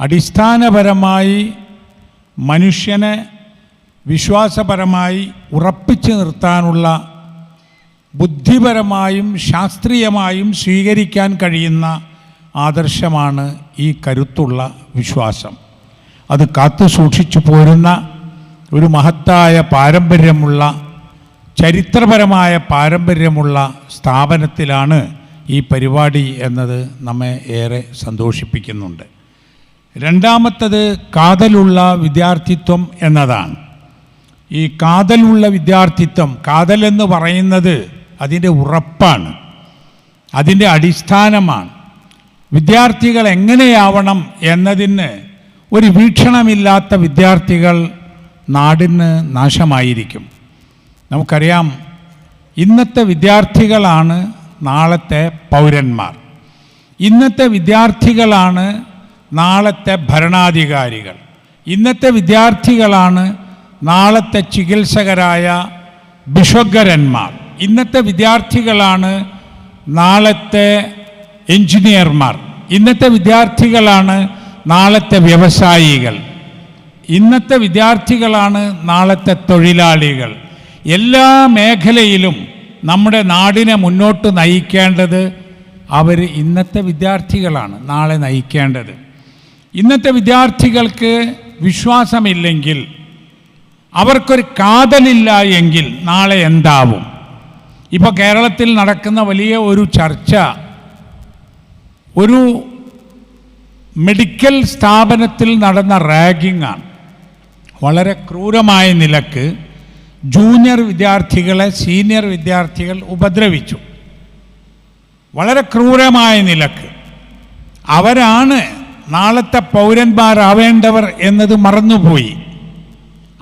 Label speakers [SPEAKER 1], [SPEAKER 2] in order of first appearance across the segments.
[SPEAKER 1] അടിസ്ഥാനപരമായി മനുഷ്യനെ വിശ്വാസപരമായി ഉറപ്പിച്ചു നിർത്താനുള്ള ബുദ്ധിപരമായും ശാസ്ത്രീയമായും സ്വീകരിക്കാൻ കഴിയുന്ന ആദർശമാണ് ഈ കരുത്തുള്ള വിശ്വാസം. അത് കാത്തു സൂക്ഷിച്ചു പോരുന്ന ഒരു മഹത്തായ പാരമ്പര്യമുള്ള ചരിത്രപരമായ പാരമ്പര്യമുള്ള സ്ഥാപനത്തിലാണ് ഈ പരിപാടി എന്നത് നമ്മെ ഏറെ സന്തോഷിപ്പിക്കുന്നുണ്ട്. രണ്ടാമത്തത് കാതലുള്ള വിദ്യാർത്ഥിത്വം എന്നതാണ്. ഈ കാതലുള്ള വിദ്യാർത്ഥിത്വം കാതൽ എന്ന് പറയുന്നത് അതിന്റെ ഉറപ്പാണ് അതിന്റെ അടിസ്ഥാനമാണ്. വിദ്യാർത്ഥികൾ എങ്ങനെയാവണം എന്നതിന് ഒരു വീക്ഷണമില്ലാത്ത വിദ്യാർത്ഥികൾ നാടിന് നാശമായിരിക്കും. നമുക്കറിയാം ഇന്നത്തെ വിദ്യാർത്ഥികളാണ് നാളത്തെ പൗരന്മാർ. ഇന്നത്തെ വിദ്യാർത്ഥികളാണ് നാളത്തെ ഭരണാധികാരികൾ. ഇന്നത്തെ വിദ്യാർത്ഥികളാണ് നാളത്തെ ചികിത്സകരായ ബിഷഗ്വരന്മാർ ഇന്നത്തെ വിദ്യാർത്ഥികളാണ് നാളത്തെ എഞ്ചിനീയർമാർ. ഇന്നത്തെ വിദ്യാർത്ഥികളാണ് നാളത്തെ വ്യവസായികൾ. ഇന്നത്തെ വിദ്യാർത്ഥികളാണ് നാളത്തെ തൊഴിലാളികൾ. എല്ലാ മേഖലയിലും നമ്മുടെ നാടിനെ മുന്നോട്ട് നയിക്കേണ്ടത് അവർ ഇന്നത്തെ വിദ്യാർത്ഥികളാണ് നാളെ നയിക്കേണ്ടത്. ഇന്നത്തെ വിദ്യാർത്ഥികൾക്ക് വിശ്വാസമില്ലെങ്കിൽ അവർക്കൊരു കാതലില്ല എങ്കിൽ നാളെ എന്താവും? ഇപ്പോൾ കേരളത്തിൽ നടക്കുന്ന വലിയ ഒരു ചർച്ച ഒരു മെഡിക്കൽ സ്ഥാപനത്തിൽ നടന്ന റാഗിങ്ങാണ്. വളരെ ക്രൂരമായ നിലയ്ക്ക് ജൂനിയർ വിദ്യാർത്ഥികളെ സീനിയർ വിദ്യാർത്ഥികൾ ഉപദ്രവിച്ചു. വളരെ ക്രൂരമായ നിലയ്ക്ക്. അവരാണ് നാളത്തെ പൗരന്മാരാവേണ്ടവർ എന്നത് മറന്നുപോയി.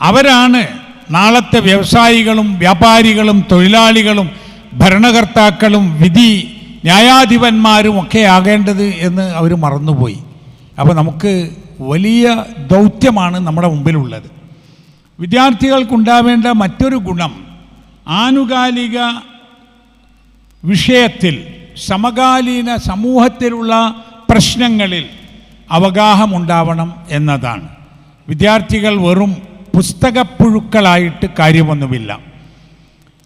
[SPEAKER 1] അവരാണ് നാളത്തെ വ്യവസായികളും വ്യാപാരികളും തൊഴിലാളികളും ഭരണകർത്താക്കളും വിധി ന്യായാധിപന്മാരും ഒക്കെ ആകേണ്ടത് എന്ന് അവർ മറന്നുപോയി. അപ്പോൾ നമുക്ക് വലിയ ദൗത്യമാണ് നമ്മുടെ മുമ്പിലുള്ളത്. വിദ്യാർത്ഥികൾക്കുണ്ടാവേണ്ട മറ്റൊരു ഗുണം ആനുകാലിക വിഷയത്തിൽ സമകാലീന സമൂഹത്തിലുള്ള പ്രശ്നങ്ങളിൽ അവഗാഹമുണ്ടാവണം എന്നതാണ്. വിദ്യാർത്ഥികൾ വെറും പുസ്തകപ്പുഴുക്കളായിട്ട് കാര്യമൊന്നുമില്ല.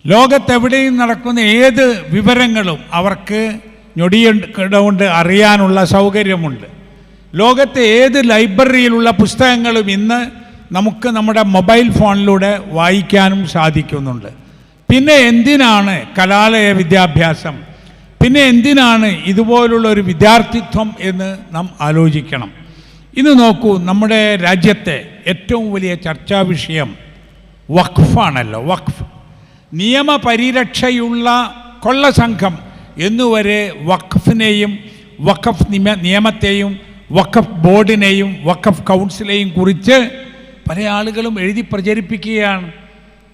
[SPEAKER 1] ലോകത്തെവിടെയും നടക്കുന്ന ഏത് വിവരങ്ങളും അവർക്ക് ഞൊടിയുണ്ട് അറിയാനുള്ള സൗകര്യമുണ്ട്. ലോകത്തെ ഏത് ലൈബ്രറിയിലുള്ള പുസ്തകങ്ങളും ഇന്ന് നമുക്ക് നമ്മുടെ മൊബൈൽ ഫോണിലൂടെ വായിക്കാനും സാധിക്കുന്നുണ്ട്. പിന്നെ എന്തിനാണ് കലാലയ വിദ്യാഭ്യാസം? പിന്നെ എന്തിനാണ് ഇതുപോലുള്ള ഒരു വിദ്യാർത്ഥിത്വം എന്ന് നാം ആലോചിക്കണം. ഇന്ന് നോക്കൂ നമ്മുടെ രാജ്യത്തെ ഏറ്റവും വലിയ ചർച്ചാ വിഷയം വഖഫാണല്ലോ വഖഫ്. നിയമപരിരക്ഷയുള്ള കൊള്ളസംഘം എന്നുവരെ വഖഫിനെയും വഖഫ് നിയമ നിയമത്തെയും വഖഫ് ബോർഡിനെയും വഖഫ് കൗൺസിലെയും കുറിച്ച് പല ആളുകളും എഴുതി പ്രചരിപ്പിക്കുകയാണ്.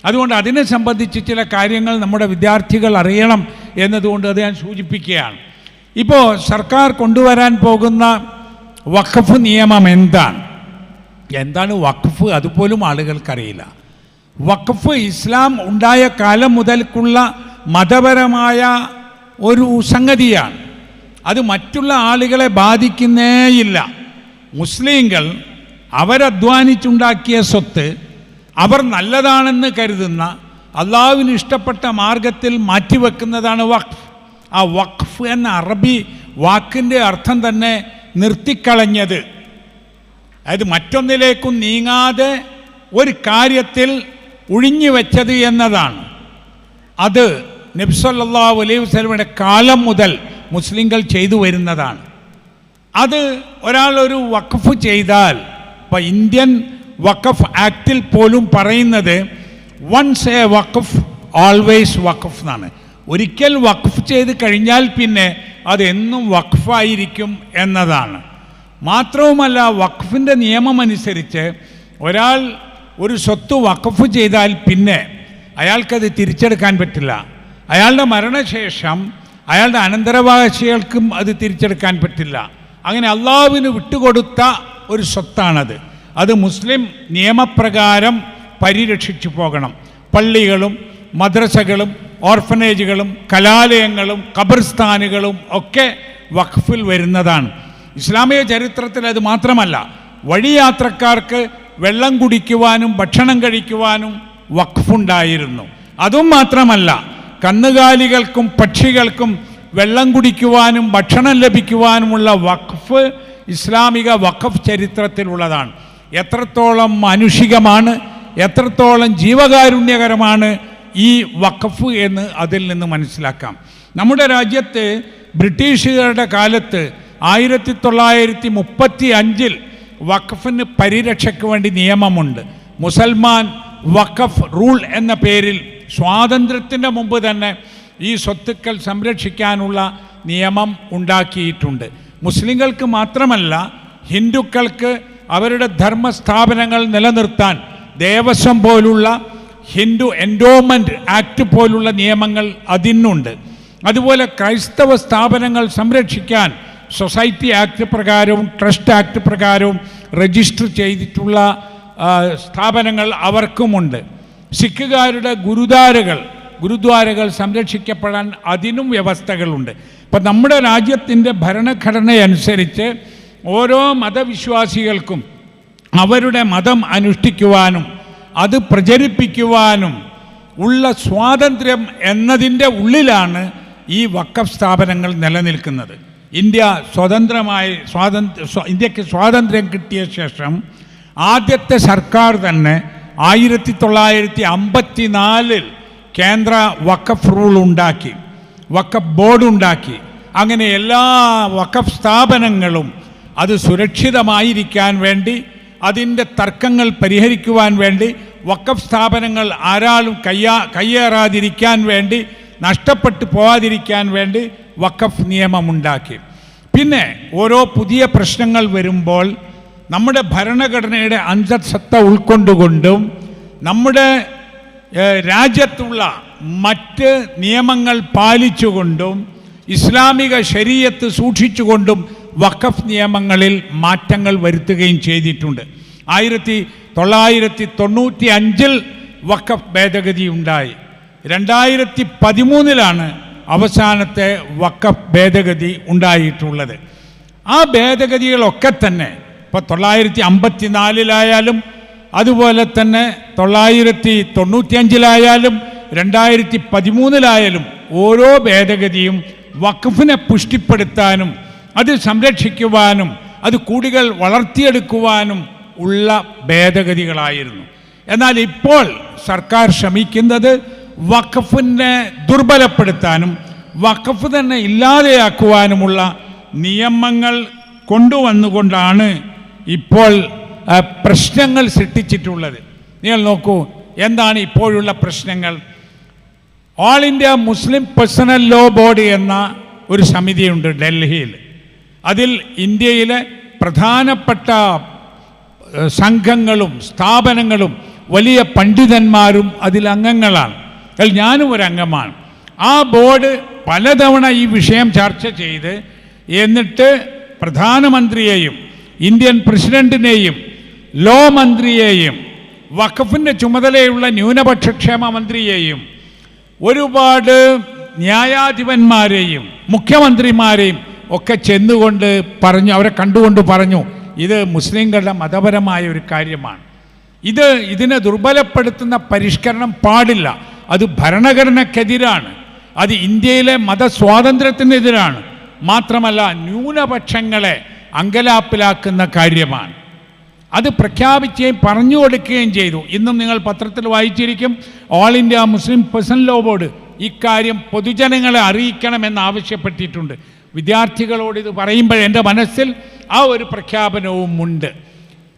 [SPEAKER 1] അതുകൊണ്ട് അതിനെ സംബന്ധിച്ച് ചില കാര്യങ്ങൾ നമ്മുടെ വിദ്യാർത്ഥികൾ അറിയണം. എന്നതുകൊണ്ട് അത് ഞാൻ സൂചിപ്പിക്കുകയാണ്. ഇപ്പോൾ സർക്കാർ കൊണ്ടുവരാൻ പോകുന്ന വഖഫ് നിയമം എന്താണ്? എന്താണ് വഖഫ്? അതുപോലും ആളുകൾക്കറിയില്ല. വഖഫ് ഇസ്ലാം ഉണ്ടായ കാലം മുതൽക്കുള്ള മതപരമായ ഒരു സംഗതിയാണ്. അത് മറ്റുള്ള ആളുകളെ ബാധിക്കുന്നേയില്ല. മുസ്ലിങ്ങൾ അവരധ്വാനിച്ചുണ്ടാക്കിയ സ്വത്ത് അവർ നല്ലതാണെന്ന് കരുതുന്ന അള്ളാഹുവിന് ഇഷ്ടപ്പെട്ട മാർഗത്തിൽ മാറ്റിവെക്കുന്നതാണ് വഖഫ്. ആ വഖഫ് എന്ന അറബി വാക്കിന്റെ അർത്ഥം തന്നെ നിർത്തിക്കളഞ്ഞത്. അതായത് മറ്റൊന്നിലേക്കും നീങ്ങാതെ ഒരു കാര്യത്തിൽ ഒഴിഞ്ഞു വെച്ചത് എന്നതാണ്. അത് നബ്സല്ലാ അലൈഹി വസ്ലമിയുടെ കാലം മുതൽ മുസ്ലിങ്ങൾ ചെയ്തു വരുന്നതാണ്. അത് ഒരാൾ ഒരു വഖഫ് ചെയ്താൽ ഇപ്പം ഇന്ത്യൻ വഖഫ് ആക്റ്റിൽ പോലും പറയുന്നത് വൺസ് എ വഖഫ് ഓൾവേസ് വഖഫ് എന്നാണ്. ഒരിക്കൽ വഖഫ് ചെയ്ത് കഴിഞ്ഞാൽ പിന്നെ അതെന്നും വഖഫായിരിക്കും എന്നതാണ്. മാത്രവുമല്ല വഖഫിന്റെ നിയമം അനുസരിച്ച് ഒരാൾ ഒരു സ്വത്ത് വഖഫ് ചെയ്താൽ പിന്നെ അയാൾക്കത് തിരിച്ചെടുക്കാൻ പറ്റില്ല. അയാളുടെ മരണശേഷം അയാളുടെ അനന്തരവകാശികൾക്കും അത് തിരിച്ചെടുക്കാൻ പറ്റില്ല. അങ്ങനെ അള്ളാവിന് വിട്ടുകൊടുത്ത ഒരു സ്വത്താണത്. അത് മുസ്ലിം നിയമപ്രകാരം പരിരക്ഷിച്ചു പോകണം. പള്ളികളും മദ്രസകളും ഓർഫനേജുകളും കലാലയങ്ങളും ഖബർസ്ഥാനുകളും ഒക്കെ വഖഫിൽ വരുന്നതാണ്. ഇസ്ലാമിക ചരിത്രത്തിൽ അത് മാത്രമല്ല വഴിയാത്രക്കാർക്ക് വെള്ളം കുടിക്കുവാനും ഭക്ഷണം കഴിക്കുവാനും വഖഫുണ്ടായിരുന്നു. അതും മാത്രമല്ല കന്നുകാലികൾക്കും പക്ഷികൾക്കും വെള്ളം കുടിക്കുവാനും ഭക്ഷണം ലഭിക്കുവാനുമുള്ള വഖഫ് ഇസ്ലാമിക വഖഫ് ചരിത്രത്തിലുള്ളതാണ്. എത്രത്തോളം മാനുഷികമാണ് എത്രത്തോളം ജീവകാരുണ്യകരമാണ് ഈ വഖഫ് എന്ന് അതിൽ നിന്ന് മനസ്സിലാക്കാം. നമ്മുടെ രാജ്യത്ത് ബ്രിട്ടീഷുകാരുടെ കാലത്ത് ആയിരത്തി തൊള്ളായിരത്തി മുപ്പത്തി അഞ്ചിൽ വഖഫിന് പരിരക്ഷയ്ക്ക് വേണ്ടി നിയമമുണ്ട്. മുസൽമാൻ വഖഫ് റൂൾ എന്ന പേരിൽ സ്വാതന്ത്ര്യത്തിന്റെ മുമ്പ് തന്നെ ഈ സ്വത്തുക്കൾ സംരക്ഷിക്കാനുള്ള നിയമം ഉണ്ടാക്കിയിട്ടുണ്ട്. മുസ്ലിങ്ങൾക്ക് മാത്രമല്ല ഹിന്ദുക്കൾക്ക് അവരുടെ ധർമ്മസ്ഥാപനങ്ങൾ നിലനിർത്താൻ ദേവസ്വം പോലുള്ള ഹിന്ദു എൻഡോമെന്റ് ആക്ട് പോലുള്ള നിയമങ്ങൾ അതിനുണ്ട് അതുപോലെ ക്രൈസ്തവ സ്ഥാപനങ്ങൾ സംരക്ഷിക്കാൻ സൊസൈറ്റി ആക്ട് പ്രകാരവും ട്രസ്റ്റ് ആക്ട് പ്രകാരവും രജിസ്റ്റർ ചെയ്തിട്ടുള്ള സ്ഥാപനങ്ങൾ അവർക്കുമുണ്ട്. സിഖുകാരുടെ ഗുരുദ്വാരകൾ ഗുരുദ്വാരകൾ സംരക്ഷിക്കപ്പെടാൻ അതിനും വ്യവസ്ഥകളുണ്ട്. ഇപ്പം നമ്മുടെ രാജ്യത്തിന്റെ ഭരണഘടനയനുസരിച്ച് ഓരോ മതവിശ്വാസികൾക്കും അവരുടെ മതം അനുഷ്ഠിക്കുവാനും അത് പ്രചരിപ്പിക്കുവാനും ഉള്ള സ്വാതന്ത്ര്യം എന്നതിന്റെ ഉള്ളിലാണ് ഈ വക്കഫ് സ്ഥാപനങ്ങൾ നിലനിൽക്കുന്നത്. ഇന്ത്യ സ്വതന്ത്രമായി സ്വാതന്ത്ര്യ സ്വ- ഇന്ത്യയ്ക്ക് സ്വാതന്ത്ര്യം കിട്ടിയ ശേഷം ആദ്യത്തെ സർക്കാർ തന്നെ ആയിരത്തി തൊള്ളായിരത്തി അമ്പത്തി നാലിൽ കേന്ദ്ര വക്കഫ് റൂൾ ഉണ്ടാക്കി വക്കഫ് ബോർഡ് ഉണ്ടാക്കി. അങ്ങനെ എല്ലാ വക്കഫ് സ്ഥാപനങ്ങളും അത് സുരക്ഷിതമായിരിക്കാൻ വേണ്ടി അതിന്റെ തർക്കങ്ങൾ പരിഹരിക്കുവാൻ വേണ്ടി വക്കഫ് സ്ഥാപനങ്ങൾ ആരാളും കയ്യാ കയ്യേറാതിരിക്കാൻ വേണ്ടി നഷ്ടപ്പെട്ടു പോകാതിരിക്കാൻ വേണ്ടി വക്കഫ് നിയമമുണ്ടാക്കി. പിന്നെ ഓരോ പുതിയ പ്രശ്നങ്ങൾ വരുമ്പോൾ നമ്മുടെ ഭരണഘടനയുടെ അന്തസത്ത ഉൾക്കൊണ്ടുകൊണ്ടും നമ്മുടെ രാജ്യത്തുള്ള മറ്റ് നിയമങ്ങൾ പാലിച്ചുകൊണ്ടും ഇസ്ലാമിക ശരീരത്ത് സൂക്ഷിച്ചുകൊണ്ടും വഖഫ് നിയമങ്ങളിൽ മാറ്റങ്ങൾ വരുത്തുകയും ചെയ്തിട്ടുണ്ട്. ആയിരത്തി തൊള്ളായിരത്തി തൊണ്ണൂറ്റി അഞ്ചിൽ വഖഫ് ഭേദഗതി ഉണ്ടായി. രണ്ടായിരത്തി പതിമൂന്നിലാണ് അവസാനത്തെ വഖഫ് ഭേദഗതി ഉണ്ടായിട്ടുള്ളത്. ആ ഭേദഗതികളൊക്കെ തന്നെ ഇപ്പോൾ തൊള്ളായിരത്തി അമ്പത്തി നാലിലായാലും അതുപോലെ തന്നെ തൊള്ളായിരത്തി തൊണ്ണൂറ്റിയഞ്ചിലായാലും രണ്ടായിരത്തി പതിമൂന്നിലായാലും ഓരോ ഭേദഗതിയും വഖഫിനെ പുഷ്ടിപ്പെടുത്താനും അത് സംരക്ഷിക്കുവാനും അത് കൂടികൾ വളർത്തിയെടുക്കുവാനും ഉള്ള ഭേദഗതികളായിരുന്നു. എന്നാൽ ഇപ്പോൾ സർക്കാർ ശ്രമിക്കുന്നത് വഖഫിനെ ദുർബലപ്പെടുത്താനും വഖഫ് തന്നെ ഇല്ലാതെയാക്കുവാനുമുള്ള നിയമങ്ങൾ കൊണ്ടുവന്നുകൊണ്ടാണ് ഇപ്പോൾ പ്രശ്നങ്ങൾ സൃഷ്ടിച്ചിട്ടുള്ളത്. നിങ്ങൾ നോക്കൂ എന്താണ് ഇപ്പോഴുള്ള പ്രശ്നങ്ങൾ? All India Muslim personal law board എന്ന ഒരു സമിതിയുണ്ട് ഡൽഹിയിൽ. അതിൽ ഇന്ത്യയിലെ പ്രധാനപ്പെട്ട സംഘങ്ങളും സ്ഥാപനങ്ങളും വലിയ പണ്ഡിതന്മാരും അതിൽ അംഗങ്ങളാണ്. അതിൽ ഞാനും ഒരു അംഗമാണ്. ആ ബോർഡ് പലതവണ ഈ വിഷയം ചർച്ച ചെയ്ത് എന്നിട്ട് പ്രധാനമന്ത്രിയെയും ഇന്ത്യൻ പ്രസിഡന്റിനെയും ലോ മന്ത്രിയെയും വഖഫിന്റെ ചുമതലയുള്ള ന്യൂനപക്ഷ ക്ഷേമ മന്ത്രിയെയും ഒരുപാട് ന്യായാധിപന്മാരെയും മുഖ്യമന്ത്രിമാരെയും ഒക്കെ ചെന്നുകൊണ്ട് പറഞ്ഞു അവരെ കണ്ടുകൊണ്ട് പറഞ്ഞു. ഇത് മുസ്ലിങ്ങളുടെ മതപരമായ ഒരു കാര്യമാണ്. ഇത് ഇതിനെ ദുർബലപ്പെടുത്തുന്ന പരിഷ്കരണം പാടില്ല. അത് ഭരണഘടനക്കെതിരാണ്. അത് ഇന്ത്യയിലെ മതസ്വാതന്ത്ര്യത്തിനെതിരാണ്. മാത്രമല്ല ന്യൂനപക്ഷങ്ങളെ അങ്കലാപ്പിലാക്കുന്ന കാര്യമാണ്. അത് പ്രഖ്യാപിക്കുകയും പറഞ്ഞു കൊടുക്കുകയും ചെയ്തു. ഇന്നും നിങ്ങൾ പത്രത്തിൽ വായിച്ചിരിക്കും all India Muslim personal law board ഇക്കാര്യം പൊതുജനങ്ങളെ അറിയിക്കണമെന്ന് ആവശ്യപ്പെട്ടിട്ടുണ്ട്. വിദ്യാർത്ഥികളോട് ഇത് പറയുമ്പോൾ എന്റെ മനസ്സിൽ ആ ഒരു പ്രഖ്യാപനവും ഉണ്ട്.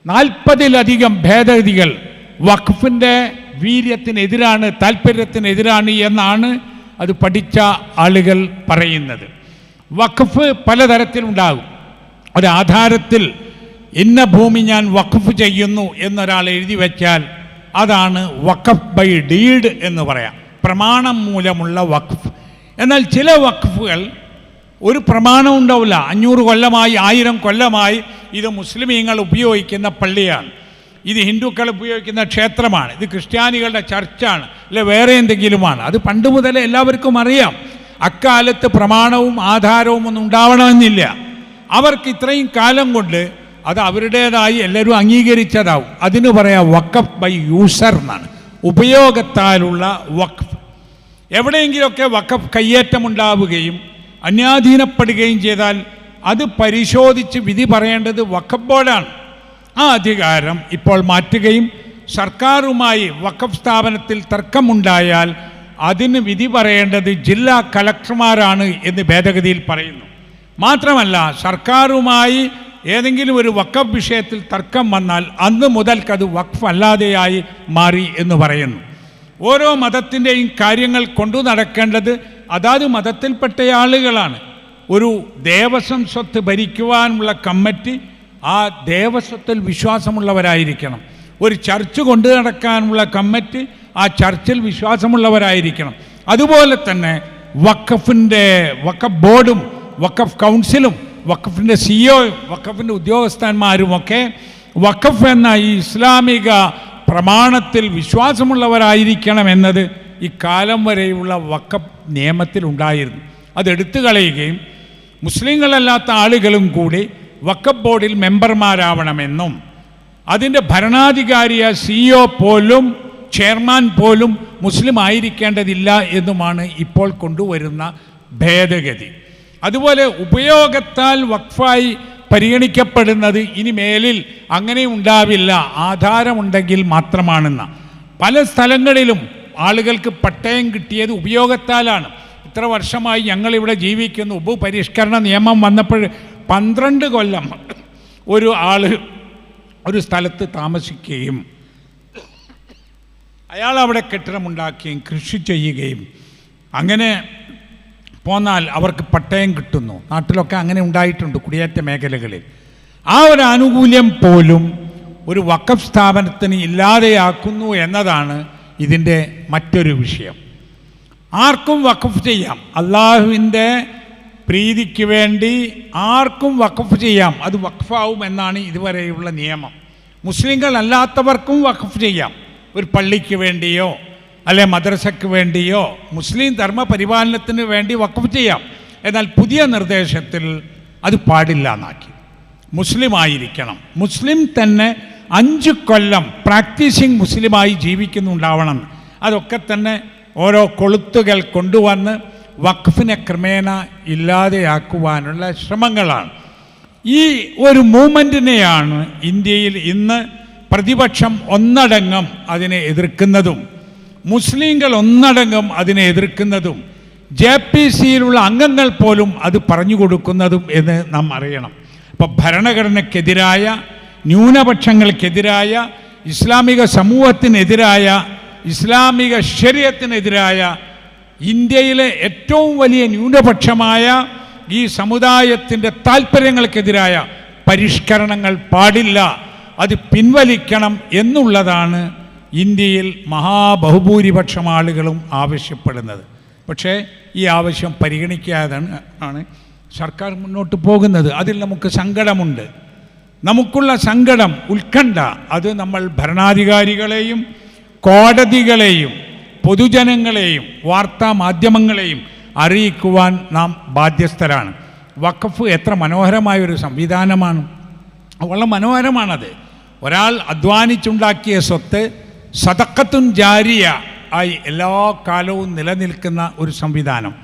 [SPEAKER 1] നാൽപ്പതിലധികം ഭേദഗതികൾ വഖഫിന്റെ വീര്യത്തിനെതിരാണ് താല്പര്യത്തിനെതിരാണ് എന്നാണ് അത് പഠിച്ച ആളുകൾ പറയുന്നത്. വഖഫ് പലതരത്തിലുണ്ടാകും. ഒരാധാരത്തിൽ ഇന്ന ഭൂമി ഞാൻ വഖഫ് ചെയ്യുന്നു എന്നൊരാൾ എഴുതി വെച്ചാൽ അതാണ് വഖഫ് ബൈ ഡീഡ് എന്ന് പറയാം. പ്രമാണം മൂലമുള്ള വഖഫ്. എന്നാൽ ചില വഖഫുകൾ ഒരു പ്രമാണം ഉണ്ടാവില്ല. അഞ്ഞൂറ് കൊല്ലമായി ആയിരം കൊല്ലമായി ഇത് മുസ്ലിമീങ്ങൾ ഉപയോഗിക്കുന്ന പള്ളിയാണ്. ഇത് ഹിന്ദുക്കൾ ഉപയോഗിക്കുന്ന ക്ഷേത്രമാണ്. ഇത് ക്രിസ്ത്യാനികളുടെ ചർച്ചാണ്. അല്ലെ വേറെ എന്തെങ്കിലുമാണ്. അത് പണ്ട് മുതലേ എല്ലാവർക്കും അറിയാം. അക്കാലത്ത് പ്രമാണവും ആധാരവും ഒന്നും ഉണ്ടാവണമെന്നില്ല. അവർക്ക് ഇത്രയും കാലം കൊണ്ട് അത് അവരുടേതായി എല്ലാവരും അംഗീകരിച്ചതാവും. അതിന് പറയാം വക്കഫ് ബൈ യൂസർ എന്നാണ്. ഉപയോഗത്താലുള്ള വഖഫ്. എവിടെയെങ്കിലുമൊക്കെ വക്കഫ് കയ്യേറ്റമുണ്ടാവുകയും അന്യാധീനപ്പെടുകയും ചെയ്താൽ അത് പരിശോധിച്ച് വിധി പറയേണ്ടത് വഖഫ് ബോർഡാണ്. ആ അധികാരം ഇപ്പോൾ മാറ്റുകയും സർക്കാരുമായി വഖഫ് സ്ഥാപനത്തിൽ തർക്കമുണ്ടായാൽ അതിന് വിധി പറയേണ്ടത് ജില്ലാ കലക്ടർമാരാണ് എന്ന് ഭേദഗതിയിൽ പറയുന്നു. മാത്രമല്ല സർക്കാരുമായി ഏതെങ്കിലും ഒരു വഖഫ് വിഷയത്തിൽ തർക്കം വന്നാൽ അന്ന് മുതൽക്കത് വഖഫ് അല്ലാതെയായി മാറി എന്ന് പറയുന്നു. ഓരോ മതത്തിന്റെയും കാര്യങ്ങൾ കൊണ്ടു നടക്കേണ്ടത് അതാത് മതത്തിൽപ്പെട്ട ആളുകളാണ് ഒരു ദേവസ്വം സ്വത്ത് ഭരിക്കുവാനുള്ള കമ്മിറ്റി ആ ദേവസ്വത്തിൽ വിശ്വാസമുള്ളവരായിരിക്കണം. ഒരു ചർച്ച് കൊണ്ടു നടക്കാനുള്ള കമ്മിറ്റി ആ ചർച്ചിൽ വിശ്വാസമുള്ളവരായിരിക്കണം. അതുപോലെ തന്നെ വഖഫിന്റെ വഖഫ് ബോർഡും വഖഫ് കൗൺസിലും വഖഫിന്റെ സിഇഒയും വഖഫിന്റെ ഉദ്യോഗസ്ഥന്മാരുമൊക്കെ വഖഫ് എന്ന ഈ ഇസ്ലാമിക പ്രമാണത്തിൽ വിശ്വാസമുള്ളവരായിരിക്കണം എന്നത് ഇക്കാലം വരെയുള്ള വഖഫ് നിയമത്തിലുണ്ടായിരുന്നു അതെടുത്തു കളയുകയും മുസ്ലിങ്ങളല്ലാത്ത ആളുകളും കൂടി വഖഫ് ബോർഡിൽ മെമ്പർമാരാവണമെന്നും അതിന്റെ ഭരണാധികാരിയ സിഇഒ പോലും ചെയർമാൻ പോലും മുസ്ലിം ആയിരിക്കേണ്ടതില്ല എന്നുമാണ് ഇപ്പോൾ കൊണ്ടുവരുന്ന ഭേദഗതി. അതുപോലെ ഉപയോഗത്താൽ വഖഫായി പരിഗണിക്കപ്പെടുന്നത് ഇനി മേലിൽ അങ്ങനെ ഉണ്ടാവില്ല ആധാരമുണ്ടെങ്കിൽ മാത്രമാണെന്ന. പല സ്ഥലങ്ങളിലും ആളുകൾക്ക് പട്ടയം കിട്ടിയത് ഉപയോഗത്താലാണ്. ഇത്ര വർഷമായി ഞങ്ങളിവിടെ ജീവിക്കുന്നു. ഉപപരിഷ്കരണ നിയമം വന്നപ്പോൾ പന്ത്രണ്ട് കൊല്ലം ഒരു ആൾ ഒരു സ്ഥലത്ത് താമസിക്കുകയും അയാൾ അവിടെ കെട്ടിടമുണ്ടാക്കുകയും കൃഷി ചെയ്യുകയും അങ്ങനെ പോന്നാൽ അവർക്ക് പട്ടയം കിട്ടുന്നു. നാട്ടിലൊക്കെ അങ്ങനെ ഉണ്ടായിട്ടുണ്ട് കുടിയേറ്റ മേഖലകളിൽ. ആ ഒരു ആനുകൂല്യം പോലും ഒരു വക്കഫ് സ്ഥാപനത്തിന് ഇല്ലാതെയാക്കുന്നു എന്നതാണ് ഇതിന്റെ മറ്റൊരു വിഷയം. ആർക്കും വഖഫ് ചെയ്യാം. അള്ളാഹുവിന്റെ പ്രീതിക്ക് വേണ്ടി ആർക്കും വഖഫ് ചെയ്യാം. അത് വഖഫാവും എന്നാണ് ഇതുവരെയുള്ള നിയമം. മുസ്ലിങ്ങൾ അല്ലാത്തവർക്കും വഖഫ് ചെയ്യാം. ഒരു പള്ളിക്ക് വേണ്ടിയോ അല്ലെ മദ്രസയ്ക്ക് വേണ്ടിയോ മുസ്ലിം ധർമ്മ പരിപാലനത്തിന് വേണ്ടി വഖഫ് ചെയ്യാം. എന്നാൽ പുതിയ നിർദ്ദേശത്തിൽ അത് പാടില്ല എന്നാക്കി. മുസ്ലിം ആയിരിക്കണം. മുസ്ലിം തന്നെ അഞ്ച് കൊല്ലം പ്രാക്ടീസിങ് മുസ്ലിമായി ജീവിക്കുന്നുണ്ടാവണം. അതൊക്കെ തന്നെ ഓരോ കൊളുത്തുകൾ കൊണ്ടുവന്ന് വഖഫിനെ ക്രമേണ ഇല്ലാതെയാക്കുവാനുള്ള ശ്രമങ്ങളാണ്. ഈ ഒരു മൂവ്മെന്റിനെയാണ് ഇന്ത്യയിൽ ഇന്ന് പ്രതിപക്ഷം ഒന്നടങ്കം അതിനെ എതിർക്കുന്നതും മുസ്ലിങ്ങൾ ഒന്നടങ്കം അതിനെ എതിർക്കുന്നതും ജെ പി സിയിലുള്ള അംഗങ്ങൾ പോലും അത് പറഞ്ഞു കൊടുക്കുന്നതും എന്ന് നാം അറിയണം. അപ്പോൾ ഭരണഘടനയ്ക്കെതിരായ ന്യൂനപക്ഷങ്ങൾക്കെതിരായ ഇസ്ലാമിക സമൂഹത്തിനെതിരായ ഇസ്ലാമിക ശരീരത്തിനെതിരായ ഇന്ത്യയിലെ ഏറ്റവും വലിയ ന്യൂനപക്ഷമായ ഈ സമുദായത്തിന്റെ താല്പര്യങ്ങൾക്കെതിരായ പരിഷ്കരണങ്ങൾ പാടില്ല. അത് പിൻവലിക്കണം എന്നുള്ളതാണ് ഇന്ത്യയിൽ മഹാബഹുഭൂരിപക്ഷം ആളുകളും ആവശ്യപ്പെടുന്നത്. പക്ഷേ ഈ ആവശ്യം പരിഗണിക്കാതാണ് ആണ് സർക്കാർ മുന്നോട്ട് പോകുന്നത്. അതിൽ നമുക്ക് സങ്കടമുണ്ട്. നമുക്കുള്ള സങ്കടം ഉത്കണ്ഠ അത് നമ്മൾ ഭരണാധികാരികളെയും കോടതികളെയും പൊതുജനങ്ങളെയും വാർത്താ മാധ്യമങ്ങളെയും അറിയിക്കുവാൻ നാം ബാധ്യസ്ഥരാണ്. വഖഫ് എത്ര മനോഹരമായ ഒരു സംവിധാനമാണ്. വളരെ മനോഹരമാണത്. ഒരാൾ അധ്വാനിച്ചുണ്ടാക്കിയ സ്വത്ത് സതക്കത്തും ജാരിയ ആയി എല്ലാ കാലവും നിലനിൽക്കുന്ന ഒരു സംവിധാനം.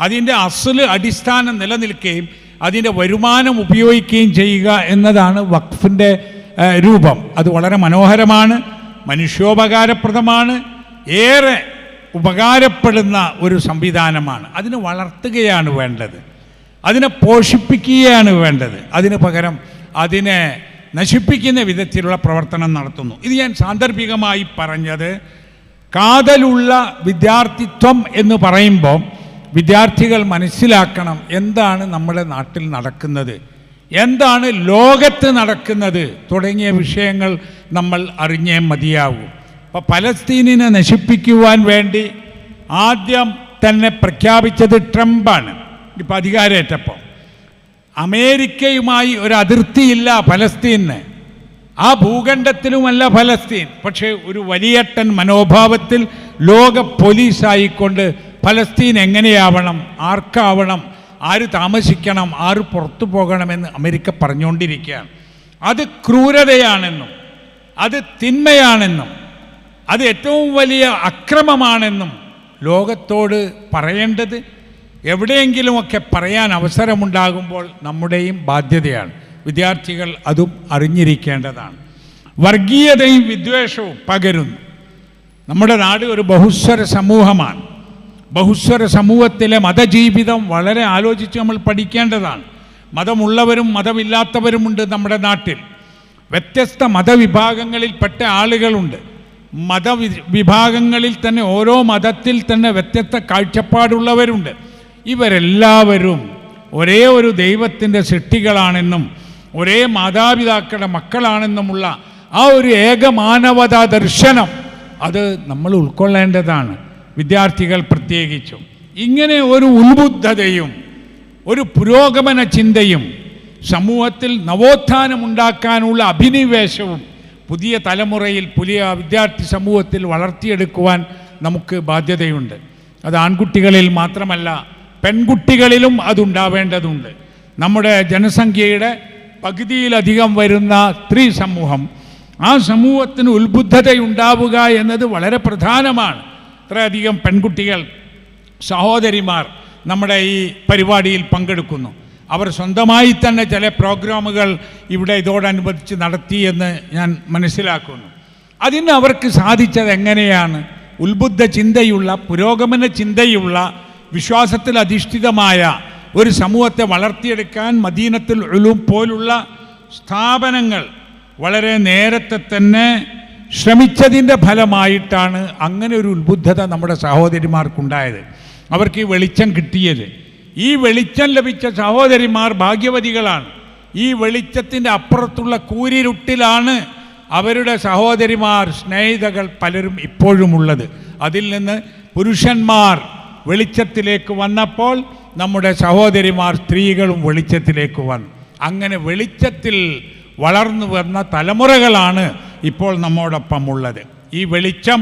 [SPEAKER 1] അതിന്റെ അസൽ അടിസ്ഥാനം നിലനിൽക്കുകയും അതിന്റെ വരുമാനം ഉപയോഗിക്കുകയും ചെയ്യുക എന്നതാണ് വഖഫിന്റെ രൂപം. അത് വളരെ മനോഹരമാണ് മനുഷ്യോപകാരപ്രദമാണ് ഏറെ ഉപകാരപ്പെടുന്ന ഒരു സംവിധാനമാണ്. അതിനെ വളർത്തുകയാണ് വേണ്ടത്. അതിനെ പോഷിപ്പിക്കുകയാണ് വേണ്ടത്. അതിന് പകരം അതിനെ നശിപ്പിക്കുന്ന വിധത്തിലുള്ള പ്രവർത്തനം നടത്തുന്നു. ഇത് ഞാൻ സാന്ദർഭികമായി പറഞ്ഞത് കാതലുള്ള വിദ്യാർത്ഥിത്വം എന്ന് പറയുമ്പോൾ വിദ്യാർത്ഥികൾ മനസ്സിലാക്കണം എന്താണ് നമ്മുടെ നാട്ടിൽ നടക്കുന്നത് എന്താണ് ലോകത്ത് നടക്കുന്നത് തുടങ്ങിയ വിഷയങ്ങൾ നമ്മൾ അറിഞ്ഞേ മതിയാവും. അപ്പോൾ പലസ്തീനിനെ നശിപ്പിക്കുവാൻ വേണ്ടി ആദ്യം തന്നെ പ്രഖ്യാപിച്ചത് ട്രംപാണ്. ഇപ്പം അധികാരമേറ്റപ്പോൾ അമേരിക്കയുമായി ഒരു അതിർത്തിയില്ല ഫലസ്തീന് ആ ഭൂഖണ്ഡത്തിലുമല്ല ഫലസ്തീൻ പക്ഷേ ഒരു വലിയട്ടൻ മനോഭാവത്തിൽ ലോക പോലീസായിക്കൊണ്ട് ഫലസ്തീൻ എങ്ങനെയാവണം? ആർക്കാവണം? ആര് താമസിക്കണം? ആര് പുറത്തു പോകണമെന്ന് അമേരിക്ക പറഞ്ഞുകൊണ്ടിരിക്കുകയാണ്. അത് ക്രൂരതയാണെന്നും അത് തിന്മയാണെന്നും അത് ഏറ്റവും വലിയ അക്രമമാണെന്നും ലോകത്തോട് പറയേണ്ടത് എവിടെയെങ്കിലുമൊക്കെ പറയാൻ അവസരമുണ്ടാകുമ്പോൾ നമ്മുടെയും ബാധ്യതയാണ്. വിദ്യാർത്ഥികൾ അതും അറിഞ്ഞിരിക്കേണ്ടതാണ്. വർഗീയതയും വിദ്വേഷവും പകരുന്നു. നമ്മുടെ നാട് ഒരു ബഹുസ്വര സമൂഹമാണ്. ബഹുസ്വര സമൂഹത്തിലെ മതജീവിതം വളരെ ആലോചിച്ച് നമ്മൾ പഠിക്കേണ്ടതാണ്. മതമുള്ളവരും മതമില്ലാത്തവരുമുണ്ട് നമ്മുടെ നാട്ടിൽ. വ്യത്യസ്ത മതവിഭാഗങ്ങളിൽപ്പെട്ട ആളുകളുണ്ട്. മതവി വിഭാഗങ്ങളിൽ തന്നെ ഓരോ മതത്തിൽ തന്നെ വ്യത്യസ്ത കാഴ്ചപ്പാടുള്ളവരുണ്ട്. ഇവരെല്ലാവരും ഒരേ ഒരു ദൈവത്തിന്റെ സൃഷ്ടികളാണെന്നും ഒരേ മാതാപിതാക്കളുടെ മക്കളാണെന്നുമുള്ള ആ ഒരു ഏകമാനവതാ ദർശനം അത് നമ്മൾ ഉൾക്കൊള്ളേണ്ടതാണ്. വിദ്യാർത്ഥികൾ പ്രത്യേകിച്ചും. ഇങ്ങനെ ഒരു ഉത്ബുദ്ധതയും ഒരു പുരോഗമന ചിന്തയും സമൂഹത്തിൽ നവോത്ഥാനമുണ്ടാക്കാനുള്ള അഭിനിവേശവും പുതിയ തലമുറയിൽ പുതിയ വിദ്യാർത്ഥി സമൂഹത്തിൽ വളർത്തിയെടുക്കുവാൻ നമുക്ക് ബാധ്യതയുണ്ട്. അത് ആൺകുട്ടികളിൽ മാത്രമല്ല പെൺകുട്ടികളിലും അതുണ്ടാവേണ്ടതുണ്ട്. നമ്മുടെ ജനസംഖ്യയുടെ പകുതിയിലധികം വരുന്ന സ്ത്രീ സമൂഹം ആ സമൂഹത്തിന് ഉത്ബുദ്ധതയുണ്ടാവുക എന്നത് വളരെ പ്രധാനമാണ്. ഇത്രയധികം പെൺകുട്ടികൾ സഹോദരിമാർ നമ്മുടെ ഈ പരിപാടിയിൽ പങ്കെടുക്കുന്നു. അവർ സ്വന്തമായി തന്നെ ചില പ്രോഗ്രാമുകൾ ഇവിടെ ഇതോടനുബന്ധിച്ച് നടത്തിയെന്ന് ഞാൻ മനസ്സിലാക്കുന്നു. അതിന് അവർക്ക് സാധിച്ചത് എങ്ങനെയാണ്? ഉത്ബുദ്ധ ചിന്തയുള്ള പുരോഗമന ചിന്തയുള്ള വിശ്വാസത്തിൽ അധിഷ്ഠിതമായ ഒരു സമൂഹത്തെ വളർത്തിയെടുക്കാൻ മദീനത്തിൽ ഉലും പോലുള്ള സ്ഥാപനങ്ങൾ വളരെ നേരത്തെ തന്നെ ശ്രമിച്ചതിന്റെ ഫലമായിട്ടാണ് അങ്ങനെ ഒരു ഉത്ബുദ്ധത നമ്മുടെ സഹോദരിമാർക്കുണ്ടായത്. അവർക്ക് ഈ വെളിച്ചം കിട്ടിയത്. ഈ വെളിച്ചം ലഭിച്ച സഹോദരിമാർ ഭാഗ്യവതികളാണ്. ഈ വെളിച്ചത്തിന്റെ അപ്പുറത്തുള്ള കൂരിരുട്ടിലാണ് അവരുടെ സഹോദരിമാർ സ്നേഹിതകൾ പലരും ഇപ്പോഴുമുള്ളത്. അതിൽ നിന്ന് പുരുഷന്മാർ വെളിച്ചത്തിലേക്ക് വന്നപ്പോൾ നമ്മുടെ സഹോദരിമാർ സ്ത്രീകളും വെളിച്ചത്തിലേക്ക് വന്നു. അങ്ങനെ വെളിച്ചത്തിൽ വളർന്നു വന്ന തലമുറകളാണ് ഇപ്പോൾ നമ്മോടൊപ്പം ഉള്ളത് ഈ വെളിച്ചം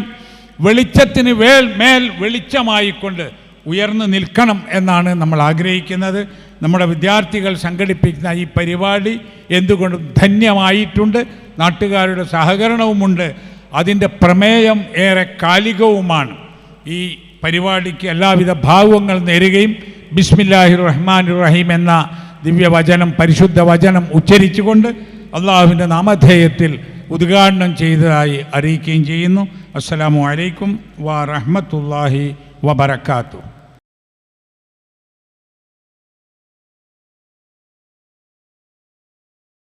[SPEAKER 1] വെളിച്ചത്തിന് വേൽ മേൽ വെളിച്ചമായിക്കൊണ്ട് ഉയർന്നു നിൽക്കണം എന്നാണ് നമ്മൾ ആഗ്രഹിക്കുന്നത്. നമ്മുടെ വിദ്യാർത്ഥികൾ സംഘടിപ്പിക്കുന്ന ഈ പരിപാടി എന്തുകൊണ്ടും ധന്യമായിട്ടുണ്ട്. നാട്ടുകാരുടെ സഹകരണവുമുണ്ട്. അതിന്റെ പ്രമേയം ഏറെ കാലികവുമാണ്. ഈ പരിപാടിക്ക് എല്ലാവിധ ഭാവങ്ങൾ നേരുകയും ബിസ്മില്ലാഹി റഹ്മാൻ റഹീം എന്ന ദിവ്യവചനം പരിശുദ്ധ വചനം ഉച്ചരിച്ചുകൊണ്ട് അള്ളാഹുവിന്റെ നാമധേയത്തിൽ ഉദ്ഘാടനം ചെയ്തതായി അറിയിക്കുകയും ചെയ്യുന്നു. അസ്സലാമു അലൈക്കും വാ റഹ്മത്തുല്ലാഹി വബർക്കാത്തു